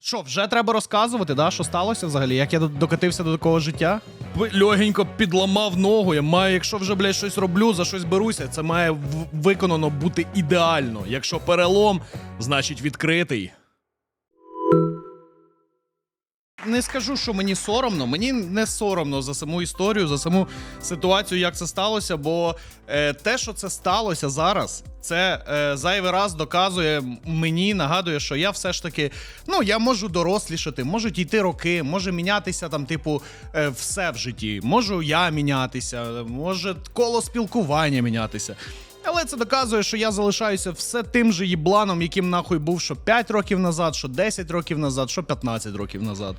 Що, вже треба розказувати, да, що сталося взагалі? Як я докатився до такого життя? Льогенько підламав ногу. Я маю, якщо вже, блядь, щось роблю, за щось беруся, це має виконано бути ідеально. Якщо перелом, значить відкритий. Не скажу, що мені соромно. Мені не соромно за саму історію, за саму ситуацію, як це сталося. Бо е, те, що це сталося зараз, це е, зайвий раз доказує мені, нагадує, що я все ж таки, ну я можу дорослішати, можуть йти роки, може мінятися там, типу, е, все в житті. Можу я мінятися, може коло спілкування мінятися. Але це доказує, що я залишаюся все тим же їбланом, яким нахуй був що 5 років назад, що 10 років назад, що 15 років назад.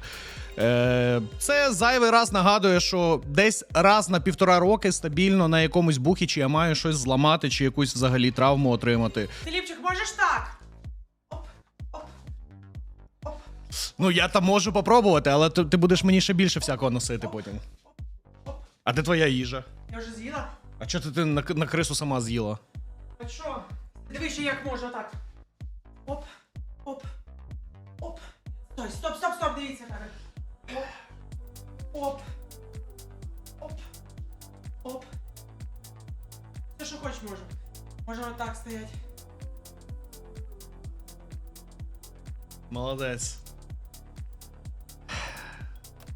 Е, це зайвий раз нагадує, що десь раз на півтора роки стабільно на якомусь бухі, чи я маю щось зламати, чи якусь взагалі травму отримати. Філіпчик, можеш так? Ну я там можу попробувати, але ти, ти будеш мені ще більше всякого носити потім. А де твоя їжа? Я вже з'їла. А чого ти, ти на, на крису сама з'їла? А що? Дивись, ще як можу так. Оп, оп, оп. Стой, стоп, стоп, стоп, дивіться так. Оп, оп, оп, оп. Все, що хочеш можу. Може отак стоять. Молодець.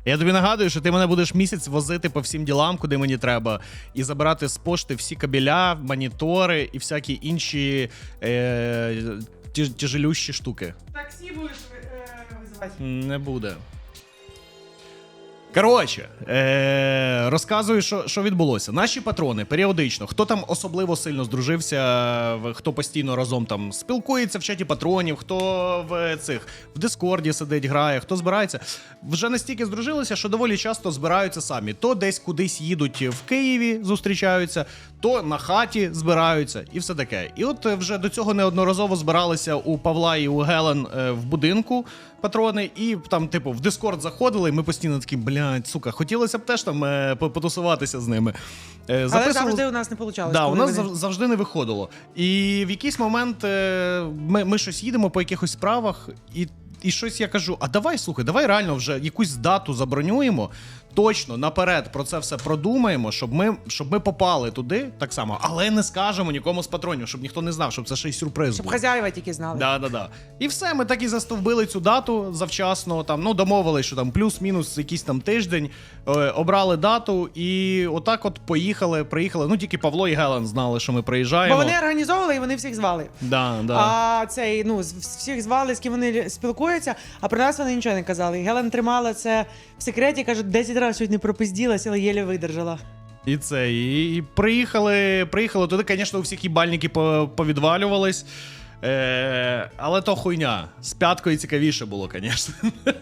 Я тобі нагадую, що ти мене будеш місяць возити по всім ділам, куди мені треба, і забирати з пошти всі кабеля, монітори і всякі інші е, тяжелющі штуки. Таксі будеш е, визивати. Не буде. Коротше, е- розказую, що, що відбулося. Наші патрони періодично, хто там особливо сильно здружився, хто постійно разом там спілкується в чаті патронів, хто в цих в Дискорді сидить, грає, хто збирається, вже настільки здружилися, що доволі часто збираються самі. То десь кудись їдуть в Києві, зустрічаються, то на хаті збираються, і все таке. І от вже до цього неодноразово збиралися у Павла і у Гелен е, в будинку патрони, і там, типу, в Дискорд заходили, і ми постійно такі, блядь, сука, хотілося б теж там е, по- потусуватися з ними. Е, Але записували- завжди у нас не вийшло. Да, у нас зав- завжди не виходило. І в якийсь момент е, ми, ми щось їдемо по якихось справах, і, і щось я кажу: а давай, слухай, давай реально вже якусь дату забронюємо. Точно наперед про це все продумаємо, щоб ми, щоб ми попали туди так само, але не скажемо нікому з патронів, щоб ніхто не знав, щоб це ще й сюрприз Щоб був. хазяїва тільки знали. Да, да, да. І все, ми так і застовбили цю дату завчасно. Там ну домовились, що там плюс-мінус якийсь там тиждень. Е, обрали дату, і отак от поїхали, приїхали. Ну тільки Павло і Гелен знали, що ми приїжджаємо. Бо вони організовували і вони всіх звали. Да, да. А цей, ну, всіх звали, з ким вони спілкуються, а про нас вони нічого не казали. Гелен тримала це в секреті, кажуть, 10 разів чуть пропизділась, але єлі видержала. І це. І, і приїхали, приїхали туди, звісно, у всіх їбальники по- повідвалювались. Е, але то хуйня. З п'яткою цікавіше було, звісно.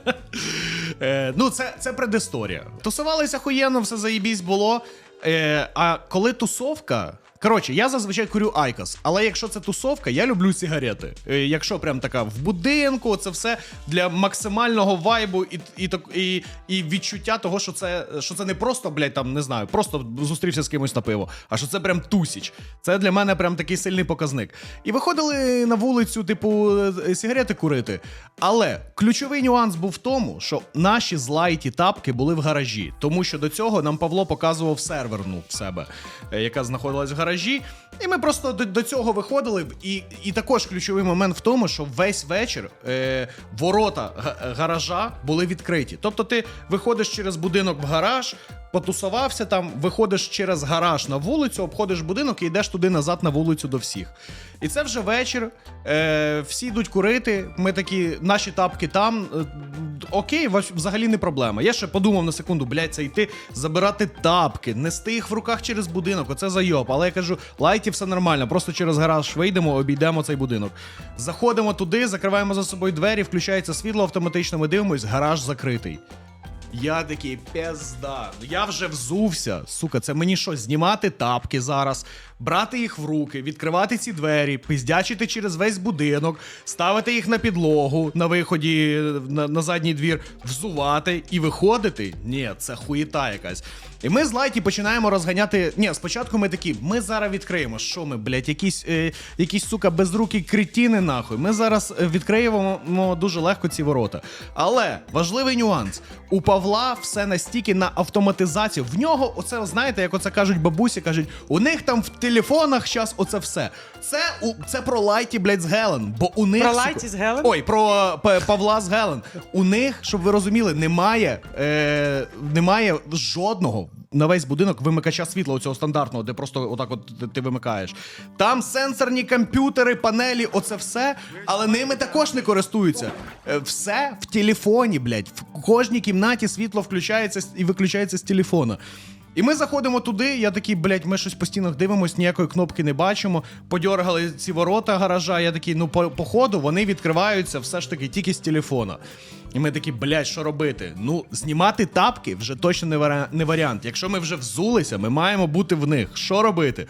Е, ну, це, це предісторія. Тусувалися хуєнно, все заєбісь було. Е, а коли тусовка. Коротше, я зазвичай курю Айкос, але якщо це тусовка, я люблю сигарети. Е, якщо прям така в будинку, це все для максимального вайбу і, і, і, відчуття того, що це, що це не просто, блядь, там не знаю, просто зустрівся з кимось на пиво, а що це прям тусіч. Це для мене прям такий сильний показник. І виходили на вулицю, типу, е, сигарети курити. Але ключовий нюанс був в тому, що наші злайті тапки були в гаражі, тому що до цього нам Павло показував серверну в себе, е, яка знаходилась в гаражі. agir І ми просто до, до цього виходили. І, і також ключовий момент в тому, що весь вечір е, ворота га- гаража були відкриті. Тобто ти виходиш через будинок в гараж. Потусувався там, виходиш через гараж на вулицю, обходиш будинок і йдеш туди назад на вулицю до всіх. І це вже вечір. Е, всі йдуть курити. Ми такі, наші тапки там. Е, окей, взагалі не проблема. Я ще подумав на секунду, блядь, це йти забирати тапки, нести їх в руках через будинок. Оце зайоб. Але я кажу, лайті, все нормально. Просто через гараж вийдемо, обійдемо цей будинок. Заходимо туди, закриваємо за собою двері, включається світло автоматично. Ми дивимось, гараж закритий. Я такий пізда. Ну, Я вже взувся. Сука, це мені що, знімати тапки зараз, брати їх в руки, відкривати ці двері, пиздячити через весь будинок, ставити їх на підлогу на виході на, на задній двір, взувати і виходити? Ні, це хуєта якась. І ми з Лайті починаємо розганяти. Ні, спочатку ми такі, ми зараз відкриємо. Що ми, блядь, якісь, е, якісь сука, безрукі крітіни, нахуй. Ми зараз е, відкриємо дуже легко ці ворота. Але важливий нюанс: у Павла все настільки на автоматизацію. В нього, оце, знаєте, як оце кажуть бабусі, кажуть, у них там в телефонах зараз оце все. Це, у, це про Лайті, блядь, з Гелен. Бо у них. Про сука- Лайті з Гелен? Ой, про П- Павла з Гелен. У них, щоб ви розуміли, немає, е, немає жодного на весь будинок вимикача світла оцього стандартного, де просто отак от ти- ти вимикаєш. Там сенсорні комп'ютери, панелі, оце все, але ними також не користуються. Е, Все в телефоні, блядь. В кожній кімнаті світло включається з- і виключається з телефона. І ми заходимо туди, я такий, блядь, ми щось по стінах дивимось, ніякої кнопки не бачимо. Подьоргали ці ворота гаража. Я такий, ну по, по ходу вони відкриваються все ж таки тільки з телефона. І ми такі, блядь, що робити? Ну, знімати тапки вже точно не, варіа- не варіант. Якщо ми вже взулися, ми маємо бути в них. Що робити?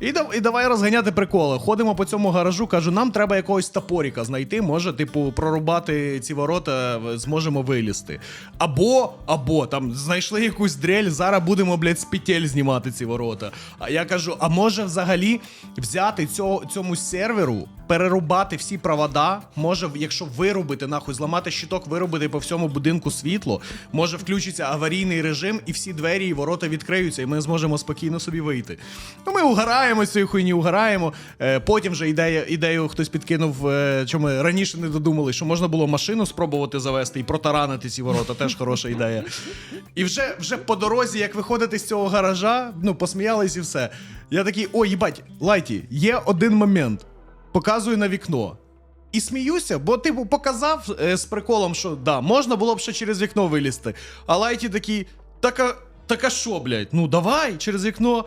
І, і давай розганяти приколи. Ходимо по цьому гаражу, кажу, нам треба якогось топоріка знайти, може, типу, прорубати ці ворота, зможемо вилізти. Або, або там знайшли якусь дрель, зараз будемо, блядь, з петель знімати ці ворота. А я кажу: а може взагалі взяти цього, цьому серверу, перерубати всі провода, може, якщо вирубити, нахуй, зламати щиток, вирубити по всьому будинку світло, може включиться аварійний режим, і всі двері і ворота відкриються, і ми зможемо спокійно собі вийти. Ну, ми угораємо з цієї хуйні, угораємо. Е, потім вже ідея, ідею хтось підкинув, е, що ми раніше не додумали, що можна було машину спробувати завести і протаранити ці ворота. Теж хороша ідея. І вже, вже по дорозі, як виходити з цього гаража, ну, посміялись і все. Я такий, ой, їбать, Лайті, є один момент. Показую на вікно. І сміюся, бо типу показав е, з приколом, що да, можна було б ще через вікно вилізти. А Лайті такий, так а, що, блядь, ну давай через вікно.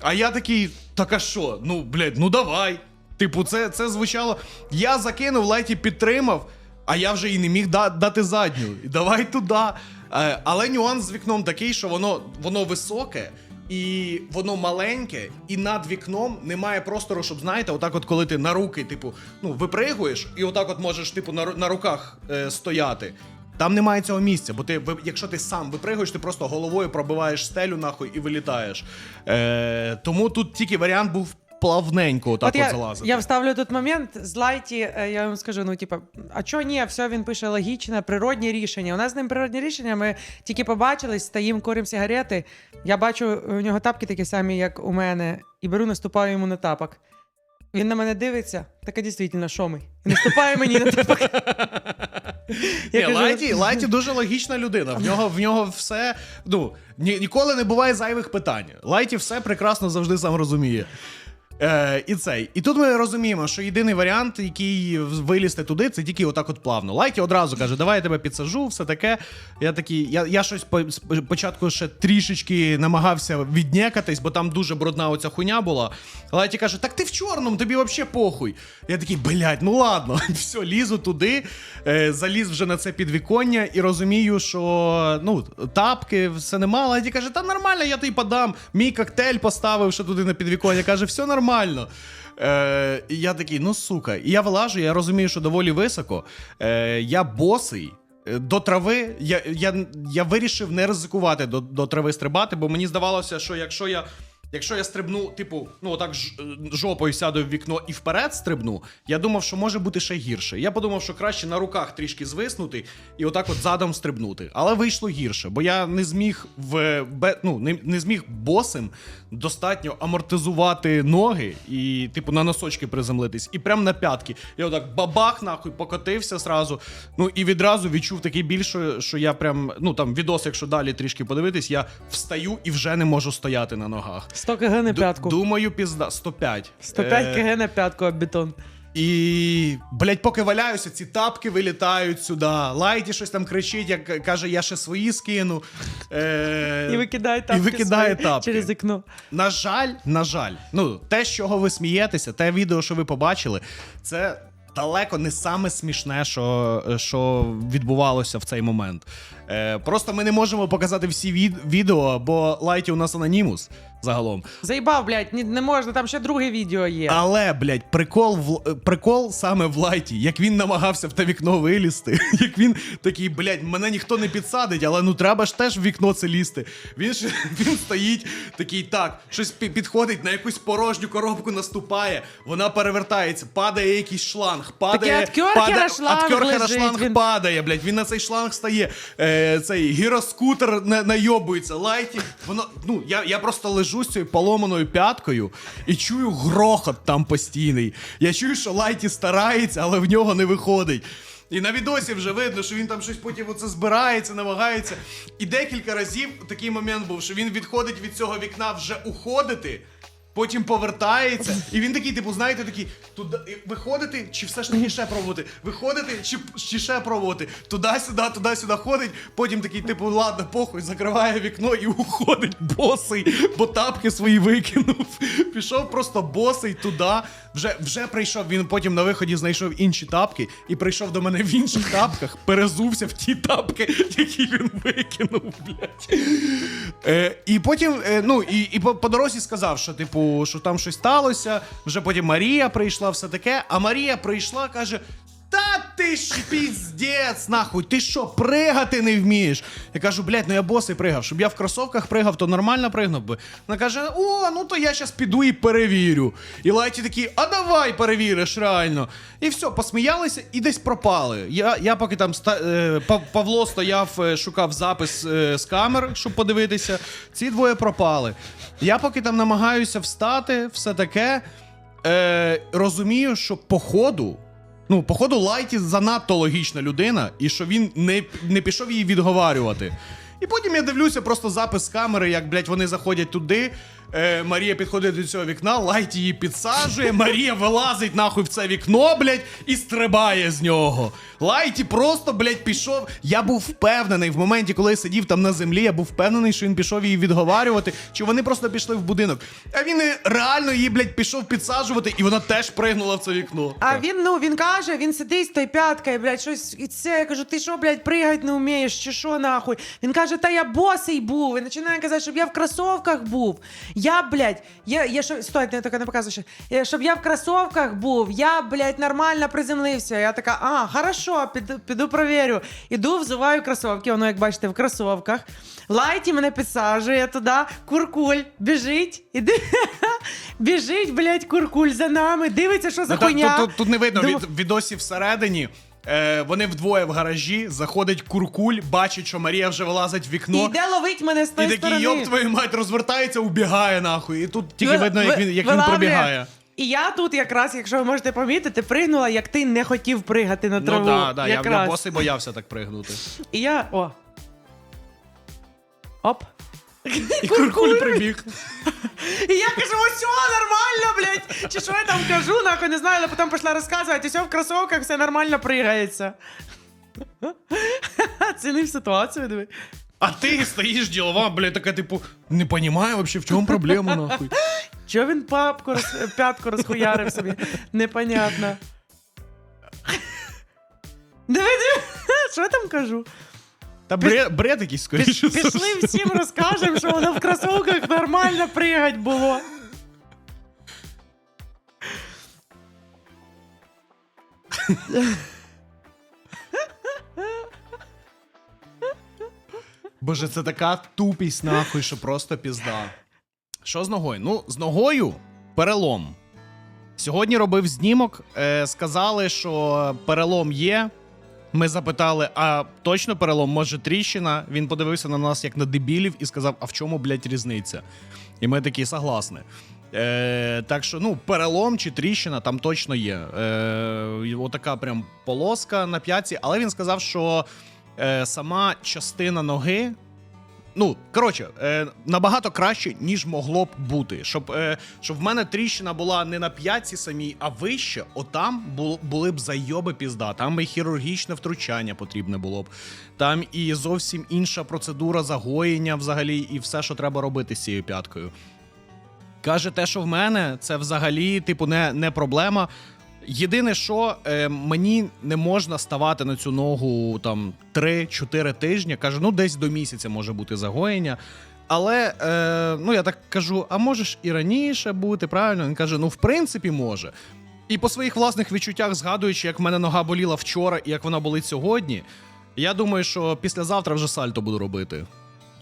А я такий, так а що? Ну, блядь, ну давай. Типу, це, це звучало. Я закинув, Лайті підтримав, а я вже і не міг да- дати задню. Давай туди. Е, але нюанс з вікном такий, що воно, воно високе. І воно маленьке, і над вікном немає простору, щоб знаєте, отак, от коли ти на руки, типу, ну, випригуєш, і отак от можеш, типу, на, на руках е, стояти. Там немає цього місця, бо ти, якщо ти сам випригуєш, ти просто головою пробиваєш стелю нахуй і вилітаєш. Е, тому тут тільки варіант був плавненько отак от, я, залазити. я вставлю тут момент з Лайті, е, я вам скажу, ну типа, а чого ні, все він пише логічне, природні рішення. У нас з ним природні рішення. Ми тільки побачились, стоїмо, куримо сигарети. Я бачу у нього тапки такі самі, як у мене, і беру, наступаю йому на тапок. Він на мене дивиться, так а дійсно, що ми? І наступає мені на тапок. Ні, кажу, Лайті, Лайті дуже логічна людина. В нього, в нього все. Ну, ні, ніколи не буває зайвих питань. Лайті все прекрасно завжди сам розуміє. Е, і цей. І тут ми розуміємо, що єдиний варіант, який вилізти туди, це тільки отак от плавно. Лайті одразу каже: давай я тебе підсажу, все таке. Я такий, я, я щось по, спочатку ще трішечки намагався віднекатись, бо там дуже брудна оця хуйня була. Лайті каже: так ти в чорному, тобі взагалі похуй. Я такий, блядь, ну ладно, все, лізу туди, е, заліз вже на це підвіконня і розумію, що ну, тапки, все нема. Лайті каже, та нормально, я тобі подам. Мій коктейль поставив ще туди на підвіконня. Каже, все нормально. Е, і я такий, ну сука. Я вилажу, я розумію, що доволі високо. Е, я босий. Е, До трави я, я, я вирішив не ризикувати до, до трави стрибати, бо мені здавалося, що якщо я. Якщо я стрибну, типу, ну отак ж- жопою сяду в вікно і вперед стрибну, я думав, що може бути ще гірше. Я подумав, що краще на руках трішки звиснути і отак от задом стрибнути. Але вийшло гірше, бо я не зміг в ну, не, не зміг босим достатньо амортизувати ноги і, типу, на носочки приземлитись, і прям на п'ятки. Я отак бабах, нахуй, покотився сразу. Ну і відразу відчув такий більше, що я прям, ну там відос, якщо далі трішки подивитись, я встаю і вже не можу стояти на ногах. 100 кг на Ду- п'ятку. Думаю, пізда 105. 105 Е, кг на п'ятку об бетон. І, блять, поки валяюся, ці тапки вилітають сюди. Лайті щось там кричить, як каже, я ще свої скину. Е, І викидає тапки і викидає свої тапки. через вікно. На жаль, на жаль, ну те, з чого ви смієтеся, те відео, що ви побачили, це далеко не саме смішне, що, що відбувалося в цей момент. Е, просто ми не можемо показати всі від- відео, бо лайті у нас анонімус загалом. Заїбав, блядь, ні- не можна, там ще друге відео є. Але, блядь, прикол в прикол саме в лайті, як він намагався в те вікно вилізти, як він такий, блядь, мене ніхто не підсадить, але ну треба ж теж в вікно це лізти. Він ж він стоїть такий, так, щось пі- підходить на якусь порожню коробку, наступає, вона перевертається, падає якийсь шланг, падає, от Кьорхера падає, шланг лежить, він- падає, блядь, він на цей шланг стає. Е, цей гіроскутер на, найобується, лайті. Воно, ну, я, я просто лежу з цією поломаною п'яткою і чую грохот там постійний. Я чую, що лайті старається, але в нього не виходить. І на відосі вже видно, що він там щось потім оце збирається, намагається. І декілька разів такий момент був, що він відходить від цього вікна вже уходити. Потім повертається, і він такий, типу, знаєте, такий, туди виходити, чи все ж таки ще пробувати? Виходити, чи, чи ще пробувати? Туди-сюди, туди-сюди ходить. Потім такий, типу, ладно, похуй, закриває вікно і уходить босий, бо тапки свої викинув. Пішов просто босий туди. Вже, вже прийшов. Він потім на виході знайшов інші тапки і прийшов до мене в інших тапках, перезувся в ті тапки, які він викинув, блядь. Е, і потім, е, ну, і, і по, по дорозі сказав, що, типу, що там щось сталося. Вже потім Марія прийшла, все таке. А Марія прийшла, каже: Та ти ж піздець, нахуй, ти що, пригати не вмієш? Я кажу, блядь, ну я босий пригав. Щоб я в кросовках пригав, то нормально пригнув би. Вона каже: О, ну то я щас піду і перевірю. І Лайті такий, а давай перевіриш, реально. І все, посміялися і десь пропали. Я, я поки там ста, е, Павло стояв, е, шукав запис е, з камер, щоб подивитися. Ці двоє пропали. Я поки там намагаюся встати, все таке. Е, розумію, що по ходу. Ну, походу, Лайті занадто логічна людина, і що він не, не пішов її відговарювати. І потім я дивлюся просто запис камери, як, блядь, вони заходять туди. Е, Марія підходить до цього вікна, Лайті її підсаджує, Марія вилазить нахуй в це вікно, блядь, і стрибає з нього. Лайті просто, блядь, пішов. Я був впевнений в моменті, коли я сидів там на землі, я був впевнений, що він пішов її відговарювати, чи вони просто пішли в будинок. А він реально її, блядь, пішов підсаджувати, і вона теж пригнула в це вікно. А він, ну, він каже, він сидить з тою п'яткою, блядь, щось і це. Я кажу, ти що, блядь, пригать не вмієш, чи що нахуй? Він каже, та я босий був. Він починає казати, щоб я в кросовках був. Я, блядь, я, я що, стой, ти таке не показуєш. ще. Я- Щоб я в кросовках був, я, блядь, нормально приземлився. Я така, а, хорошо, піду, піду провірю. Іду, взуваю кросовки, воно, як бачите, в кросовках. Лайті мене підсаджує туди, куркуль, біжить, іди. Біжить, блядь, куркуль за нами, дивиться, що за Ну, та- хуйня. тут, тут, тут не видно Дум- від відосі всередині. Е, вони вдвоє в гаражі, заходить куркуль, бачить, що Марія вже вилазить в І вікно. йде ловить мене з І тої такий сторони. йоп твою мать розвертається, убігає нахуй. І тут тільки Ви- видно, як ви- він, як він вилавлює. пробігає. І я тут якраз, якщо ви можете помітити, пригнула, як ти не хотів пригати на траву. Ну да, да, я, я якраз. босий боявся так пригнути. І я. О. Оп. І куркуль прибіг. І я кажу, ось нормально, блядь. Чи що я там кажу, нахуй не знаю, але потім пішла розказувати, все в кросовках, все нормально пригається. Цінив ситуацію, диви. А ти стоїш ділова, блядь, така, типу, не понімаю вообще, в чому проблема, нахуй. Чого він папку роз... п'ятку розхуярив собі? Непонятно. Диви, диви, що я там кажу? Та бред, бред якийсь скоріше. Пішли всім розкажемо, що воно в кросовках нормально пригать було. Боже, це така тупість, нахуй, що просто пізда. Що з ногою? Ну, з ногою перелом. Сьогодні робив знімок, е, сказали, що перелом є. Ми запитали, а точно перелом, може тріщина? Він подивився на нас як на дебілів і сказав: а в чому, блядь, різниця? І ми такі согласні. Е, так що, ну, перелом чи тріщина там точно є. Е, отака прям полоска на п'ятці, але він сказав, що е, сама частина ноги. Ну, коротше, е, набагато краще, ніж могло б бути. Щоб, е, щоб в мене тріщина була не на п'ятці самій, а вище, отам бу, були б зайоби пізда. Там і хірургічне втручання потрібне було б. Там і зовсім інша процедура загоєння взагалі, і все, що треба робити з цією п'яткою. Каже, те, що в мене, це взагалі, типу, не, не проблема. Єдине, що е, мені не можна ставати на цю ногу там 3-4 тижні. Каже, ну десь до місяця може бути загоєння. Але е, ну я так кажу: а можеш і раніше бути, правильно? Він каже: ну, в принципі, може. І по своїх власних відчуттях, згадуючи, як в мене нога боліла вчора і як вона болить сьогодні, я думаю, що післязавтра вже сальто буду робити.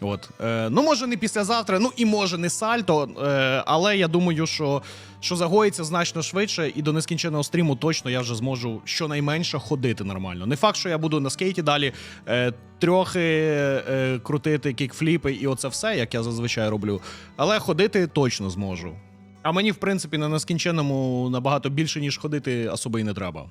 От. Е, ну, може, не післязавтра, ну і може не сальто, е, але я думаю, що, що загоїться значно швидше, і до нескінченого стріму точно я вже зможу щонайменше ходити нормально. Не факт, що я буду на скейті далі е, трохи е, крутити кікфліпи і оце все, як я зазвичай роблю. Але ходити точно зможу. А мені, в принципі, на нескінченному набагато більше, ніж ходити, особо і не треба.